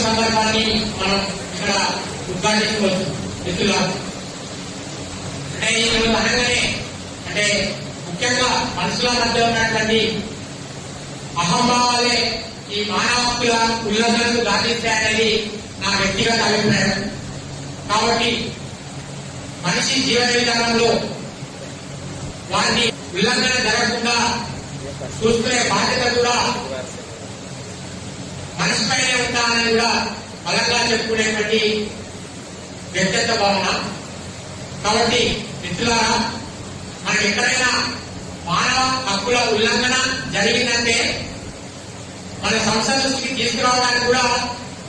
సందర్భాన్ని మనం ఇక్కడ ఉద్ఘాటించుకోవచ్చు మిత్రులారా అంటే ఈ రోజు అనగానే అంటే ముఖ్యంగా మనుషుల మధ్య ఉన్నటువంటి అహంభావాలే ఈ మానవ హక్కుల ఉల్లంఘనకు దాటిస్తాయనేది నా వ్యక్తిగత అభిప్రాయం. కాబట్టి మనిషి జీవన విధానంలో వారిని ఉల్లంఘన జరగకుండా చూసుకునే బాధ్యత కూడా మనిషి పైనే ఉంటానని కూడా బలంగా చెప్పుకునేటువంటి వ్యక్తిత్వ భావన. కాబట్టి మిత్రులారా మనం ఎక్కడైనా మానవ హక్కుల ఉల్లంఘన జరిగిందంటే మన సంస్థ దృష్టికి తీసుకురావడానికి కూడా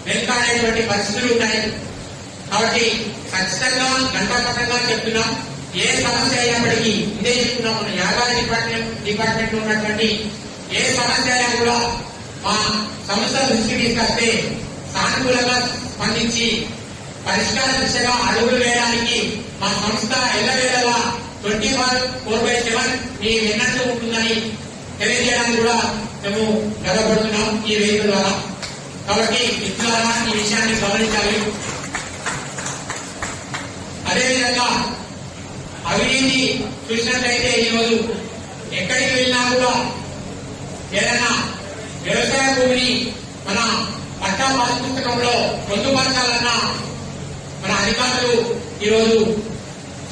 వెనుకాడేటువంటి పరిస్థితులు ఉన్నాయి కాబట్టి ఖచ్చితంగా గంటాపట్టంగా చెప్తున్నాం. ఏ సమస్య అయినప్పటికీ ఇదే చెప్తున్నాం. మన యాగాది డిపార్ట్మెంట్ డిపార్ట్మెంట్ ఉన్నటువంటి ఏ సమస్య అయినా కూడా మా సంస్థ దృష్టికి తీసుకొస్తే సానుకూలంగా స్పందించి పరిష్కార దిశగా అడుగులు వేయడానికి మా సంస్థ ఎల్లవేళలా ట్వంటీ ఫోర్ బై సెవెన్ మీ విన్నట్టు ఉంటుందని తెలియజేయడానికి కూడా మేము గర్వపడుతున్నాం ఈ వేదిక ద్వారా. కాబట్టి మిత్రులారా ఈ విషయాన్ని గమనించాలి. అదేవిధంగా అవినీతి చూసినట్లయితే ఈరోజు ఎక్కడికి వెళ్ళినా కూడా ఏదైనా వ్యవసాయ భూమిని మన పట్టా పాస్ పొందుపరచాలన్న మన అధికారులు ఈరోజు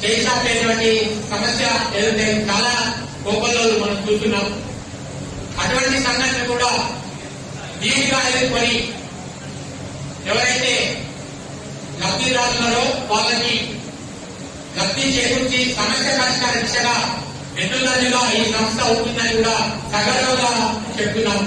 చేసినటువంటి సమస్య ఏదైతే చాలా కోపంలో మనం చూస్తున్నాం. అటువంటి సంఘటన కూడా దీనిగా ఎదుర్కొని ఎవరైతే లబ్ధిదారున్నారో వాళ్ళకి లబ్ధి చేకూర్చి సమస్య పరిష్కార దిశగా వెన్నుదన్నుగా ఈ సంస్థ ఉంటుందని కూడా సగర్వంగా చెప్తున్నాం.